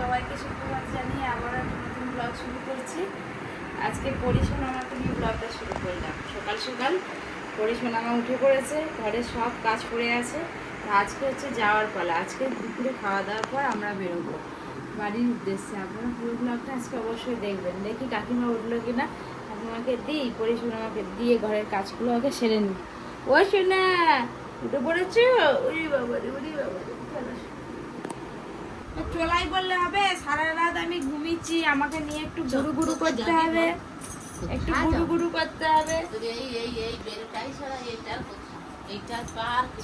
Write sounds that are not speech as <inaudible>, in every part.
সবাইকে সুপ্রভাত জানিয়ে আবার একটা নতুন ব্লগ শুরু করছি। আজকে পরিসোনামাকে নিয়ে ব্লগটা শুরু করলাম। সকাল সকাল পরিসোনামা উঠে পড়েছে, ঘরে সব কাজ পড়ে আছে। আজকে হচ্ছে যাওয়ার পালা। আজকে দুপুরে খাওয়া দাওয়ার পর আমরা বেরোবো। বাড়ির উদ্দেশ্যে আপনারা পুরো ব্লগটা আজকে অবশ্যই দেখবেন। দেখি কাকিমা উঠল কিনা। কাকিমাকে দিই পরিসোনামাকে দিয়ে ঘরের কাজগুলো আগে সেরে নিই। ও সোনা, উঠে পড়েছো? উড়ি বাবা উড়ি বাবা। চলাই বললে হবে সারা রাত আমি ঘুমিয়েছি আমাকে নিয়ে একটু গুরু গুরু করতে হবে একটু গুরু গুরু করতে হবে।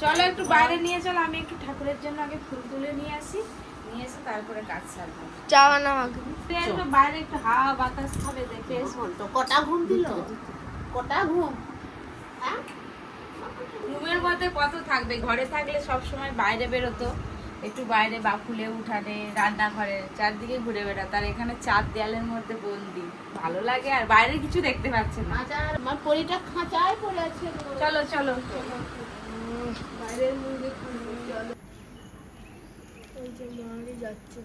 চলো একটু বাইরে নিয়ে চলো আমি একটু ঠাকুরের জন্য আগে ফুল তুলে নিয়ে আসি নিয়ে এসে তারপরে কাজ সারবো যাওয়া না আগে একটু বাইরে একটু হাওয়া বাতাস খাবে দেখে এসো। তো কটা ঘুম দিল? কটা ঘুম? হ্যাঁ? রুমের মধ্যে কত থাকবে? ঘরে থাকলে সব সময় বাইরে বেরোতো। একটু বাইরে বাকুলে উঠানে রান্নাঘরে চারদিকে ঘুরে বেড়াতো আর এখানে চার দেয়ালের মধ্যে বন্দি। ভালো লাগে আর বাইরে কিছু দেখতে পাচ্ছে না। আমার পরিটা খাঁচায় পড়ে আছে। চলো চলো। বাইরের মুরগি চলো ওই যে মারি যাচ্ছে।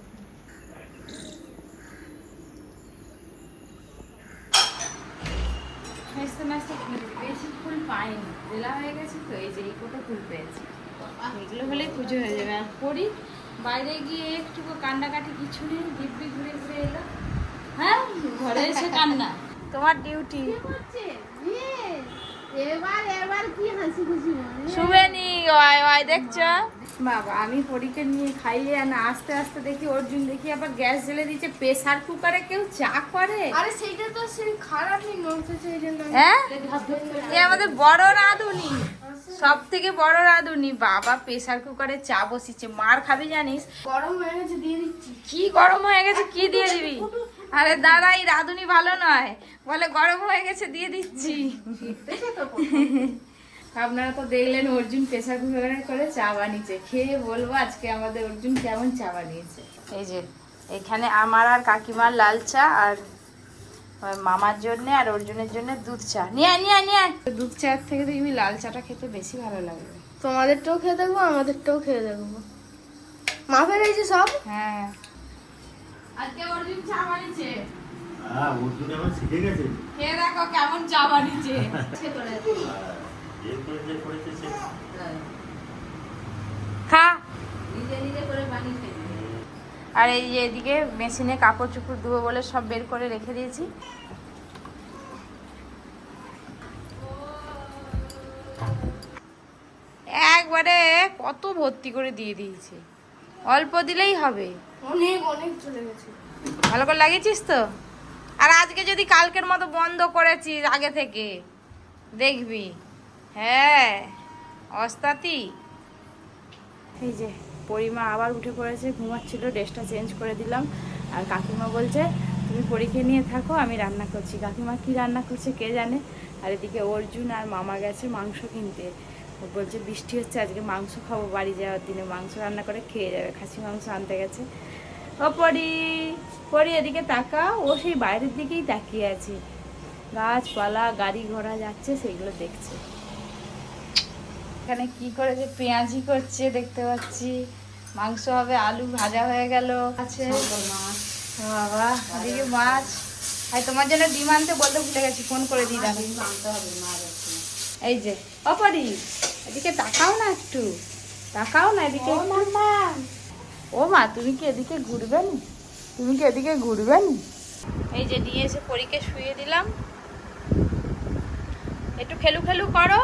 নাচতে নাচতে ফুল বেশি ফুল পাইনি। বেলা হয়ে গেছে তো এই যে এই কটা ফুল পেয়েছি। এগুলো হলেই পুজো হয়ে যাবে। আর পরি বাইরে গিয়ে একটু কান্নাকাটি কিছু নেই দিব্যি ঘুরে ঘুরে এলো। হ্যাঁ ঘরে এসে কান্না। তোমার ডিউটি এবার এবার কি হাসি খুশি শুভেনি ওয়াই ওয়াই দেখছ? বাবা আমি পরীকে নিয়ে খাইয়ে না আস্তে আস্তে দেখি অর্জুন দেখি আবার গ্যাস জ্বেলে দিচ্ছে প্রেসার কুকারে কেউ চা করে? আরে সেইটা তো সেই খারাপই নড়ছে সেই জন্য। হ্যাঁ? এ আমাদের বড় রাঁধুনি। সব থেকে বড় রাঁধুনি। বাবা প্রেসার কুকারে চা বসিচ্ছে মার খাবি জানিস? গরম হয়ে গেছে দিয়ে দিচ্ছি। কি গরম হয়ে গেছে কি দিয়ে দিবি? আরে দাদা এই রাঁধুনি ভালো নয়। বলে গরম হয়ে গেছে দিয়ে দিচ্ছি। আপনারা তো দেখলেন অর্জুন প্রেসার কুকারে করে চা বানিয়েছে। খেয়ে বলব আজকে আমাদের অর্জুন কেমন চা বানিয়েছে। এই যে এখানে আমার আর কাকিমার লাল চা আর মামার জন্য আর অর্জুনের জন্য দুধ চা। নিয়ে আয়, নিয়ে নিয়ে দুধ চার থেকে দেখবি লাল চাটা খেতে বেশি ভালো লাগবে তোমাদেরটাও খেয়ে দেখব আমাদেরটাও খেয়ে দেখব। মাফে রয়েছে সব? হ্যাঁ। আজকে অর্জুন চা বানিয়েছে। হ্যাঁ উর্দু এখন শিখে গেছে। খেয়ে দেখো কেমন চা বানিয়েছে। <laughs> আর যে করেছে করেছে সে খা। নিজে নিজে করে বানিয়ে খেয়ে আর এই যে এদিকে মেশিনে কাপড় চুপড় ধুবো বলে সব বের করে রেখে দিয়েছি। একবারে কত ভর্তি করে দিয়ে দিয়েছে। অল্প দিলেই হবে। অনেক অনেক চলে গেছে। ভালো করে লাগিয়েছিস তো? আর আজকে যদি কালকের মতো বন্ধ করেছিস আগে থেকে দেখবি। হ্যাঁ অস্তাতি। এই যে, পরিমা আবার উঠে পড়েছে, ঘুমাচ্ছিল, ড্রেসটা চেঞ্জ করে দিলাম। আর কাকিমা বলছে, তুমি পরীক্ষা নিয়ে থাকো, আমি রান্না করছি। কাকিমা কি রান্না করছে কে জানে? আর এদিকে অর্জুন আর মামা গেছে মাংস কিনতে। ও বলছে, বৃষ্টি হচ্ছে, আজকে মাংস খাব, বাড়ি যাওয়ার দিনে মাংস রান্না করে খেয়ে যাবে। খাসি মাংস আনতে গেছে। ও পরি পরি, এদিকে তাকা ও সেই বাইরের দিকেই তাকিয়ে আছে। গাছপালা, গাড়ি ঘোড়া যাচ্ছে সেগুলো দেখছে। এখানে কি করেছে? পেঁয়াজি করছে দেখতে পাচ্ছি। মাংস হবে আলু ভাজা হয়ে গেল। আছে। বাবা এদিকে মাছ। আর তোমার জন্য ডিম আনতে বলতে ভুলে গেছি ফোন করে দিই দাবি আনতে হবে মা যাচ্ছে না। এই যে অপরি এদিকে তাকাও না একটু। তাকাও না এদিকে। ও মা তুমি কি এদিকে ঘুরবে নি? তুমি কি এদিকে ঘুরবে নি? এই যে নিয়ে এসে পরীকে শুয়ে দিলাম। একটু খেলু খেলু করো।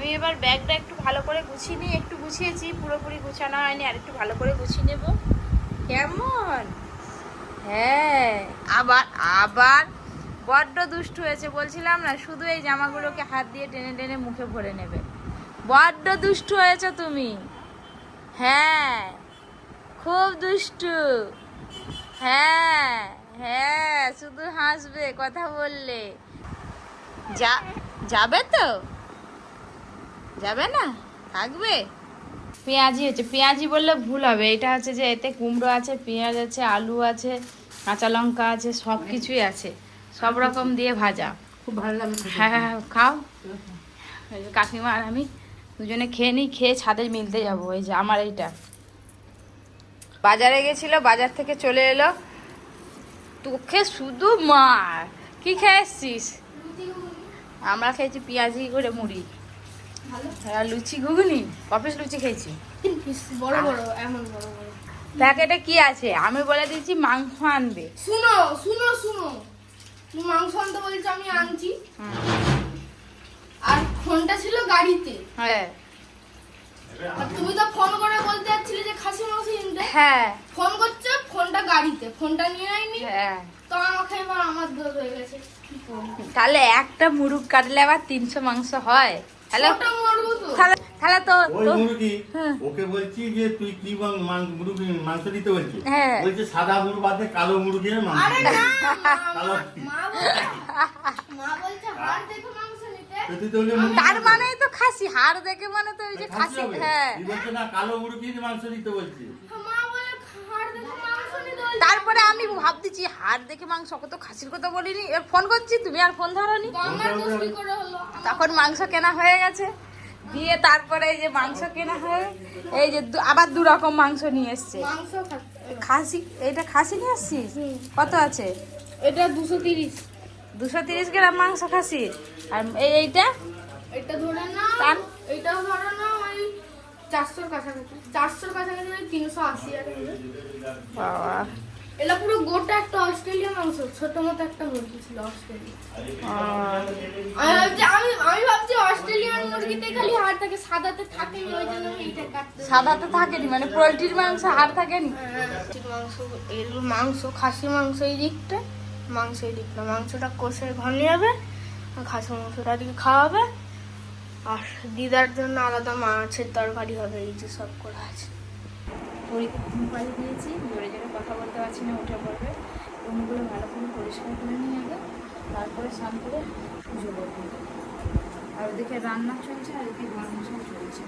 আমি এবার ব্যাগটা একটু ভালো করে গুছিয়ে নিই, একটু গুছিয়েছি, পুরোপুরি গুছানো হয়নি, আর একটু ভালো করে গুছিয়ে নেব। কেমন? হ্যাঁ আবার আবার বড্ড দুষ্টু হয়েছে, বলছিলাম না, শুধু এই জামাগুলোকে হাত দিয়ে টেনে টেনে মুখে ভরে নেবে। বড্ড দুষ্টু হয়েছে তুমি। হ্যাঁ খুব দুষ্টু। হ্যাঁ হ্যাঁ শুধু হাসবে, কথা বললে। যা, যাবে তো? যাবে না? থাকবে? পেঁয়াজি হচ্ছে পেঁয়াজি বললে ভুল হবে। এটা হচ্ছে যে এতে কুমড়ো আছে পেঁয়াজ আছে আলু আছে কাঁচা লঙ্কা আছে সব কিছুই আছে। সব রকম দিয়ে ভাজা। খুব ভালো লাগে হ্যাঁ হ্যাঁ হ্যাঁ, খাও। এই কাকিমা আর আমি দুজনে খেয়ে নিই খেয়ে ছাদে মিলতে যাব। এই যে আমার এইটা। বাজারে গেছিল বাজার থেকে চলে এলো। তোকে শুধু মার। কি খেয়ে এসছিস? আমরা খেয়েছি পেঁয়াজি করে মুড়ি। হ্যাঁ লুচি ঘুগনি? কপিস লুচি খেয়েছি। বড় বড় এমন বড় বড়। প্যাকেটে কি আছে? আমি বলে দিয়েছি মাংস আনবে। শুনো শুনো শুনো। তুমি মাংস আনতে বলছো আমি আনছি। আর ফোনটা ছিল গাড়িতে। হ্যাঁ। আর তুমি তো ফোন করে বলতে যাচ্ছিলে যে খাসি মাংস কিনতে। হ্যাঁ। ফোন করছে ফোনটা গাড়িতে। ফোনটা নিয়ে আইনি। হ্যাঁ। তো আমাকে এবার আমার দোষ হয়ে গেছে। তাহলে একটা মুরুগ কাটলে আবার তিনশো মাংস হয়। তাহলে ওটা মরবো তো। তাহলে তাহলে তো ওই তো- মুরগি হ্যাঁ। ওকে বলছি যে তুই কি মাং- মাং- মুরগি মাংস দিতে বলছি হ্যাঁ। বলছে সাদা মুরগ বাদে কালো মুরগির মাংস আরে দিতে। না কালো মা বলছে মা বলছে হাড় দেখে মাংস নিতে। তো তুই তো বললি মুরগি তার মানে তো খাসি হাড় দেখে মানে তো ওই যে খাসি হ্যাঁ। না কালো মুরগির মাংস দিতে বলছি মা বলে হাড় দেখে মাংস নিতে বলছে। তারপরে আমি ভাবতেছি হাড় দেখে মাংস কত খাসির কথা বলিনি। এবার ফোন করছি তুমি আর ফোন ধরনি? তখন মাংস কেনা হয়ে গেছে। দিয়ে তারপরে এই যে মাংস কেনা হয়ে এই যে দু- আবার দু রকম মাংস নিয়ে এসছে। মাংস খাসি এটা খাসি নিয়ে আসছিস কত আছে? এটা দুশো তিরিশ। দুশো তিরিশ গ্রাম মাংস খাসি। আর এই এইটা? এটা ধরে না? এটা ধরে না ওই চারশোর কাছাকাছি। চারশোর কাছাকাছি ওই তিনশো আশি আর বাবা। এটা পুরো গোটা একটা অস্ট্রেলিয়া মাংস ছোট মতো একটা মুরগি ছিল অস্ট্রেলিয়া আমি ভাবছি আমি আমি ভাবছি অস্ট্রেলিয়ান মুরগিতে খালি হাড় থাকে সাদাতে থাকে না ওই জন্য আমি এইটা কাটতে সাদা তো থাকেনি মানে পোলট্রির মাংস হাড় থাকেনি? খাসির মাংস এগুলো মাংস খাসি মাংস এই দিকটা মাংস এই দিকটা। মাংসটা কষে ঘনে যাবে আর খাসি মাংসটা দিকে খাওয়াবে। আর দিদার জন্য আলাদা মাছের তরকারি হবে এই যে সব করা আছে। পরীকে ঘুম দিয়েছি। জোরে জোরে কথা বলতে পারছি না, উঠে পড়বে। রুমগুলো ভালো করে পরিষ্কার করে নিয়ে আগে, তারপরে স্নান করে পুজো করব। আর ওদিকে রান্না চলছে, আর এদিকে গরম মশলা চলছে।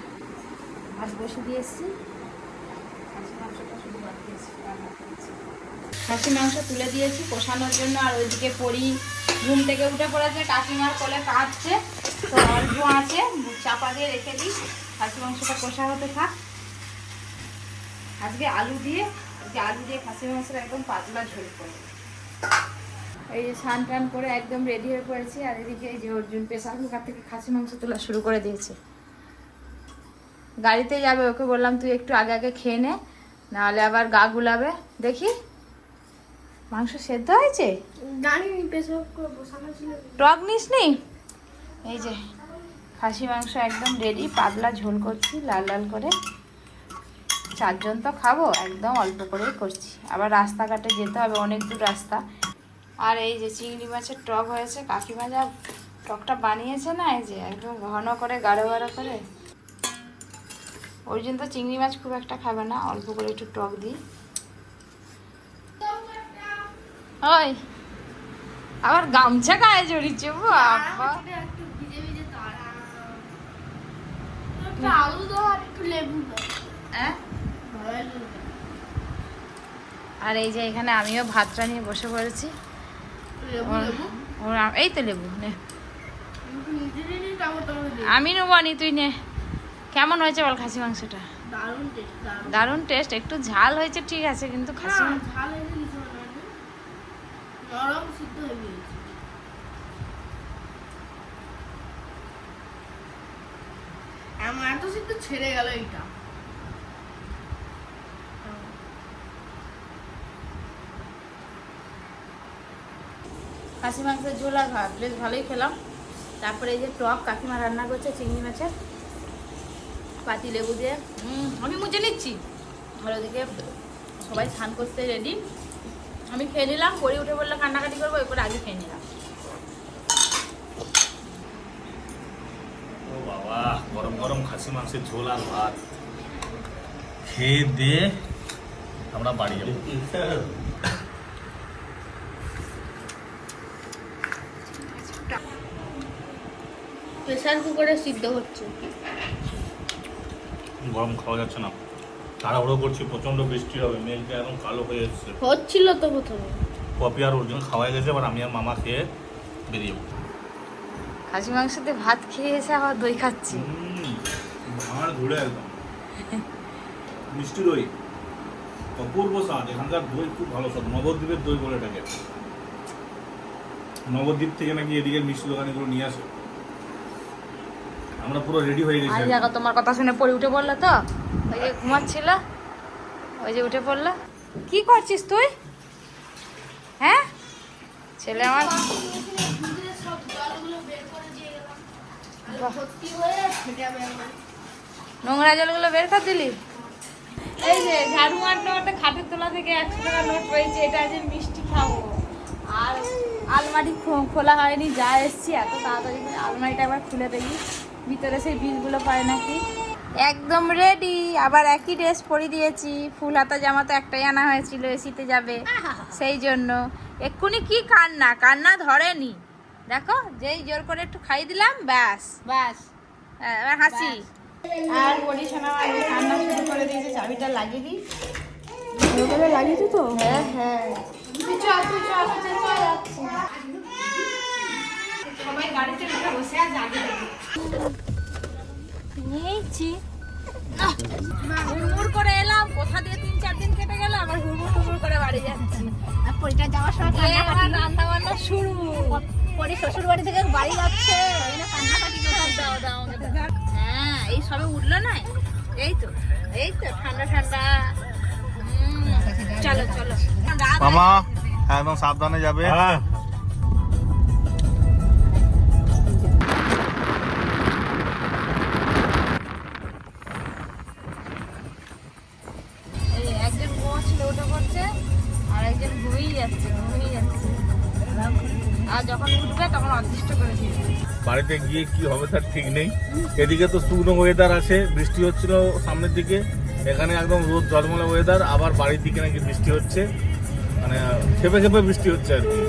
আজ বসে দিয়ে এসছি। খাসি মাংস তুলে দিয়েছি কষানোর জন্য, আর ওইদিকে পরি ঘুম থেকে উঠে পড়েছে। কাকিমার কোলে কাঁদছে, তো অল্প আছে, চাপা দিয়ে রেখে দিই খাসি মাংসটা কষা হতে থাক। আজকে আলু দিয়ে আজকে আলু দিয়ে খাসি মাংসের একদম পাতলা ঝোল করে এই যে স্নান টান করে একদম রেডি হয়ে পড়েছি আর এদিকে এই যে অর্জুন প্রেসার কুকার থেকে খাসি মাংস তোলা শুরু করে দিয়েছে। গাড়িতে যাবে ওকে বললাম তুই একটু আগে আগে খেয়ে নে নাহলে আবার গা গুলাবে। দেখি মাংস সেদ্ধ হয়েছে? টক নিস নি এই যে খাসি মাংস একদম রেডি পাতলা ঝোল করছি লাল লাল করে। চারজন তো খাব, একদম অল্প করেই করছি। আবার রাস্তাঘাটে যেতে হবে, অনেক দূর রাস্তা। আর এই যে চিংড়ি মাছের টক হয়েছে কাকিমা যা টকটা বানিয়েছে না, এই যে একদম ঘন করে, গাঢ় গাঢ় করে। অর্জুন তো চিংড়ি মাছ খুব একটা খাবে না, অল্প করে একটু টক দিই। ওই, আবার গামছা গায়ে জড়িয়েছে ভিজে ভিজে লেবু। আর এই যে এখানে আমিও ভাতটা নিয়ে বসে পড়েছি। এই তো লেবু নে। আমি নেব নি তুই নে। কেমন হয়েছে বল খাসি মাংসটা? দারুণ টেস্ট একটু ঝাল হয়েছে ঠিক আছে কিন্তু খাসি আমার এত সিদ্ধ ছেড়ে গেল এইটা। খাসি মাংসের ঝোল আর ভাত। বেশ ভালোই খেলাম। তারপরে এই যে টক কাকিমা রান্না করছে চিংড়ি মাছের পাতি লেবু দিয়ে। হুম, আমি মুছে নিচ্ছি। আর ওদিকে সবাই স্নান করতে রেডি আমি খেয়ে নিলাম পরে উঠে বললে কান্নাকাটি করব এরপরে আগে খেয়ে নিলাম। ও বাবা গরম গরম খাসি মাংসের ঝোল আর ভাত। খেয়ে দিয়ে আমরা বাড়ি যাব। <laughs> প্রেসার কুকারে সিদ্ধ হচ্ছে। গরম খাওয়া যাচ্ছে না। তাড়াহুড়ো করছি প্রচণ্ড বৃষ্টি হবে মেঘটা এখন কালো হয়ে এসছে। হচ্ছিল তো প্রথমে। কপি আর ওর জন্য খাওয়াই গেছে এবার আমি আর মামা খেয়ে বেরিয়ে যাব খাসি মাংসতে ভাত খেয়ে এসে আবার দই খাচ্ছি। ভাঁড় ঘুরে একদম। <laughs> মিষ্টি দই অপূর্ব স্বাদ এখানকার দই খুব ভালো স্বাদ নবদ্বীপের দই বলে এটাকে। নবদ্বীপ থেকে নাকি এদিকে মিষ্টি দোকানিগুলো নিয়ে আসে। আমরা পুরো রেডি হয়ে গেছি আজ দেখো তোমার কথা শুনে পড়ে উঠে পড়ল তো? ওই যে ঘুমাচ্ছিল। ওই যে উঠে পড়ল। কি করছিস তুই? হ্যাঁ? ছেলে আমার সব জলগুলো বের করে দিয়ে গেলাম ভর্তি ফেটাবে আমার নোংরা জলগুলো বের করে দিলি? এই যে ঝাড়ু মারতে মারতে খাটের তোলা থেকে একশো টাকা নোট রয়েছে এটা যে মিষ্টি খাব। আর আলমারি খো- খোলা হয়নি যা এসছি এত তাড়াতাড়ি করে আলমারিটা একবার খুলে দেখি। ভিতরে সেই বিলগুলো পায় নাকি? একদম রেডি আবার একই ড্রেস পরে দিয়েছি। ফুল হাতা জামা তো একটাই আনা হয়েছিল এসিতে যাবে। সেই জন্য। এক্ষুনি কি কান্না? কান্না ধরেনি। দেখো যেই জোর করে একটু খাই দিলাম ব্যাস। ব্যাস। হ্যাঁ, এবার হাসি। আর বলি শোনা আমি রান্না শুরু করে দিয়েছি চাবিটা লাগিয়ে দিই। লাগিয়েছো তো? হ্যাঁ হ্যাঁ। চল চল চল সবাই গাড়িতে উঠে বসে আছে আগে নিয়েছি হুড়মুড় করে এলাম। কোথা দিয়ে তিন চার দিন কেটে গেল আবার হুড়মুড় হুড়মুড় করে বাড়ি যাচ্ছি। আর পরিটা যাওয়ার সময় রান্না বান্না শুরু। পরি শ্বশুর বাড়ি থেকে বাড়ি যাচ্ছে। কান্নাকাটি। দাও দাও হ্যাঁ এই সবে উঠল না? এই তো এই তো ঠান্ডা ঠান্ডা। চলো চলো। রাত মামা। একদম সাবধানে যাবে। হ্যাঁ। এই একজন ঘুমাচ্ছিল ওটা করছে আর একজন ঘুমিয়ে যাচ্ছে ঘুমিয়ে যাচ্ছে। আর যখন উঠবে তখন অদৃষ্ট করে দিবে। বাড়িতে গিয়ে কি হবে তার ঠিক নেই। এদিকে তো শুকনো ওয়েদার আছে বৃষ্টি হচ্ছিল সামনের দিকে। এখানে একদম রোদ জলমলে ওয়েদার আবার বাড়ির দিকে নাকি বৃষ্টি হচ্ছে। মানে খেপে খেপে বৃষ্টি হচ্ছে আর কি।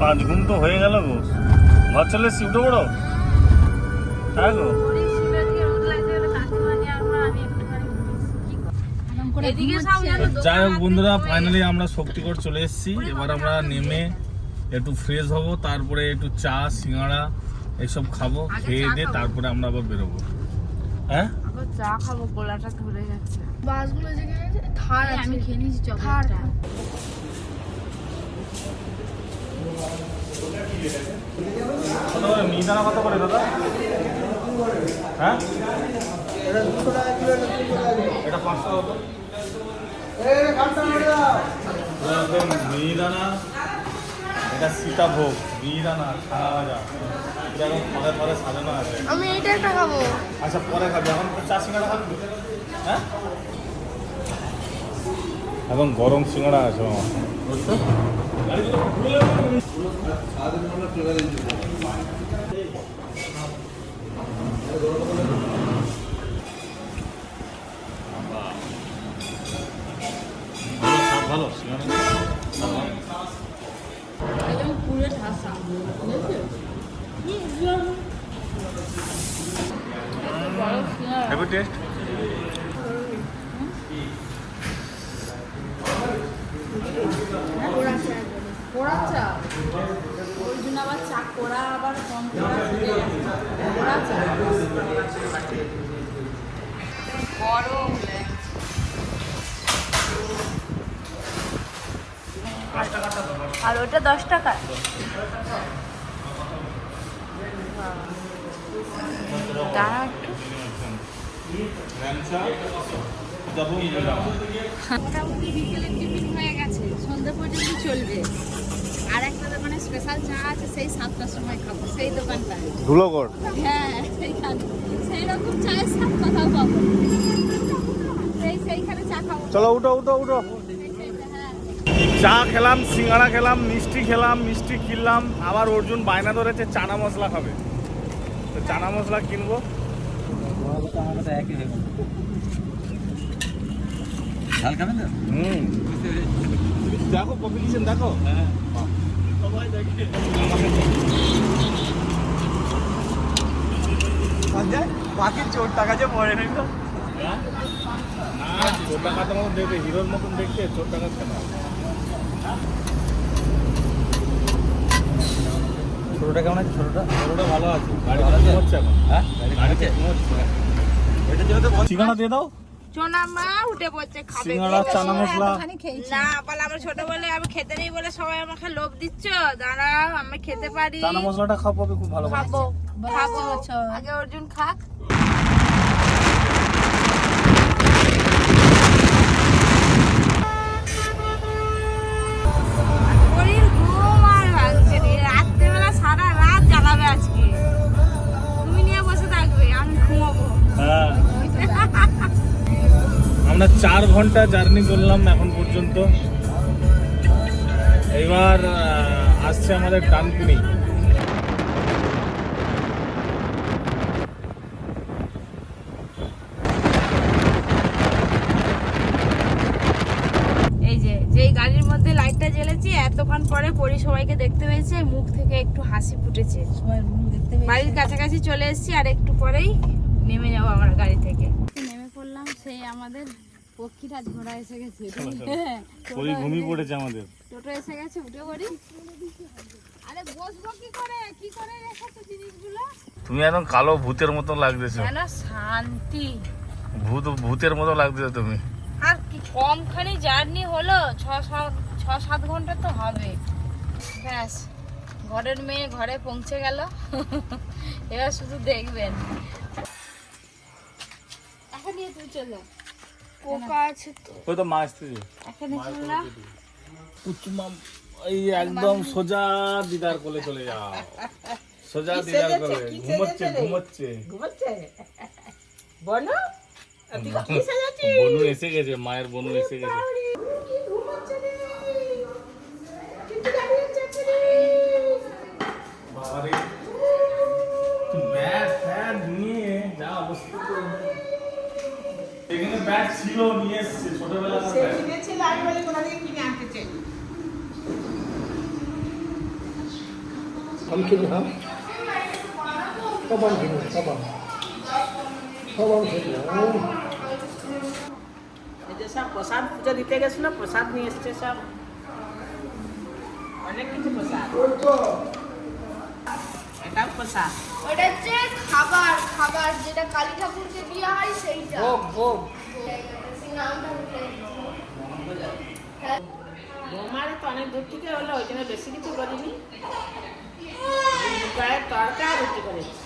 পাঁচ ঘুম তো হয়ে গেল গো। ঘর চলে এসছি, উঠে পড়ো হ্যাঁ গো। যাই হোক বন্ধুরা ফাইনালি আমরা শক্তিগড় চলে এসেছি। এবার আমরা নেমে একটু ফ্রেশ হব তারপরে একটু চা সিঙ্গাড়া এইসব খাব খেয়ে দিয়ে তারপরে আমরা আবার বেরোবো। হ্যাঁ? চা খাব গোলাটা ধরে যাচ্ছে। বাসগুলো যেখানে আছে থার আছে আমি খেয়ে নিয়েছি চকলেটটা। কত করে মিহিদানা কত করে দাদা? হ্যাঁ? এটা পাঁচশো কত? একদম মিহিদানা এটা সীতাভোগ মিহিদানা ছানা ভাজা এটা এখন পরে পরে সাজানো আছে। আমি এইটা একটা খাব আচ্ছা পরে খাবি। এখন চা সিঙ্গাড়া খাবি? হ্যাঁ? এখন গরম সিঙ্গাড়া আছে আমার বুঝছ ভালো হ্যাভ টেস্ট পোড়া চা ওই জন্য আবার চা কোড়া আবার আর ওটা দশ টাকা। ল্যাংচা? মোটামুটি বিকেলের টিফিন হয়ে গেছে। সন্ধ্যা পর্যন্ত চলবে। আর একটা দোকানে স্পেশাল চা আছে সেই সাতটার সময় খাব। সেই দোকানটা ধুলোগড় হ্যাঁ সেইখানে। সেই রকম চায়ের সাথ কথাও পাবো। সেই সেইখানে চা খাব। চলো উঠো উঠো উঠো। হ্যাঁ চা খেলাম সিঙ্গাড়া খেলাম মিষ্টি খেলাম মিষ্টি কিনলাম আবার অর্জুন বায়না ধরেছে চানা মশলা খাবে। তো চানা মশলা কিনবো। দেখো কম্পিটিশন দেখো। সবাই দেখে। বাকির চোর টাকা যে পড়ে নিল হ্যাঁ? না চোর ডাকাতের মতন দেখতে হিরোর মতন দেখতে চোর ডাকাত কেন? ছোটটা কেমন আছে? ছোটটা? ছোটটা ভালো আছে। গাড়িতে হচ্ছে এখন। হ্যাঁ? গাড়িতে এটার জন্য তো ঠিকানা দিয়ে দাও। মা উঠে পড়ছে খাবে। চানা মশলা। না বলে আমার ছোট বলে আমি খেতে নেই বলে সবাই আমাকে লোভ দিচ্ছ। দাঁড়াও আমি খেতে পারি। চানা মশলাটা খাও খুব ভালো খাব। খাব আগে অর্জুন খাক শরীর ঘুম আর ভাঙছে রে। রাত্রেবেলা সারা জ্বালাবে আজকে। তুমি নিয়ে বসে থাকবে, আমি ঘুমাবো। হ্যাঁ। আমরা চার ঘণ্টা জার্নি করলাম এখন পর্যন্ত। এবার আসছে আমাদের ডানকুনি এই যে যেই গাড়ির মধ্যে লাইটটা জ্বেলেছি এতক্ষণ পরে পরি সবাইকে দেখতে পেয়েছে মুখ থেকে একটু হাসি ফুটেছে বাড়ির কাছাকাছি চলে এসেছি আর একটু পরেই নেমে যাব আমরা গাড়ি থেকে। নেমে পড়লাম সেই আমাদের পক্ষীরা ঘোড়া এসে গেছে। ওই ঘুমিয়ে পড়েছে আমাদের। টোটো এসে গেছে উঠে পড়ি আরে বসবো কি করে? কি করে রেখেছো জিনিসগুলো? তুমি একদম কালো ভূতের মতো লাগতেছো। যেন শান্তি? ভূত ভূতের মতো লাগতেছো তুমি। আর কি কমখানি জার্নি হলো ছ সাত ছ সাত ঘণ্টা তো হবে। ব্যাস। ঘরের মেয়ে ঘরে পৌঁছে গেল। এবার শুধু দেখবেন। এখন নিয়ে তুই চলে। পোকা আছে তো। ওই তো মা আসতেছে। এখানে চললাম কুচুমাম এই একদম সোজা দিদার কোলে চলে যাও। সোজা দিদার কোলে। ঘুমোচ্ছে বনু এসে গেছে মায়ের বনু এসে গেছে। বাবারে ব্যাট ফ্যাট নিয়ে যা অবস্থা। এখানে ব্যাট ছিল নিয়ে এসছে ছোটবেলা ব্যাট। আমি খেলি হ্যাঁ সব আমি খেলি সব আমি। সব আমি খেলি এই যে সব প্রসাদ পুজো দিতে গেছিল প্রসাদ নিয়ে এসছে সব। অনেক কিছু প্রসাদ। প্রসাদ ওটা হচ্ছে খাবার খাবার যেটা কালী ঠাকুরকে দেওয়া হয় সেইটা। ভোগ ভোগ বৌমার তো অনেক দূর থেকে হলো ওই জন্য বেশি কিছু করিনি। তরকা রুটি করেছি।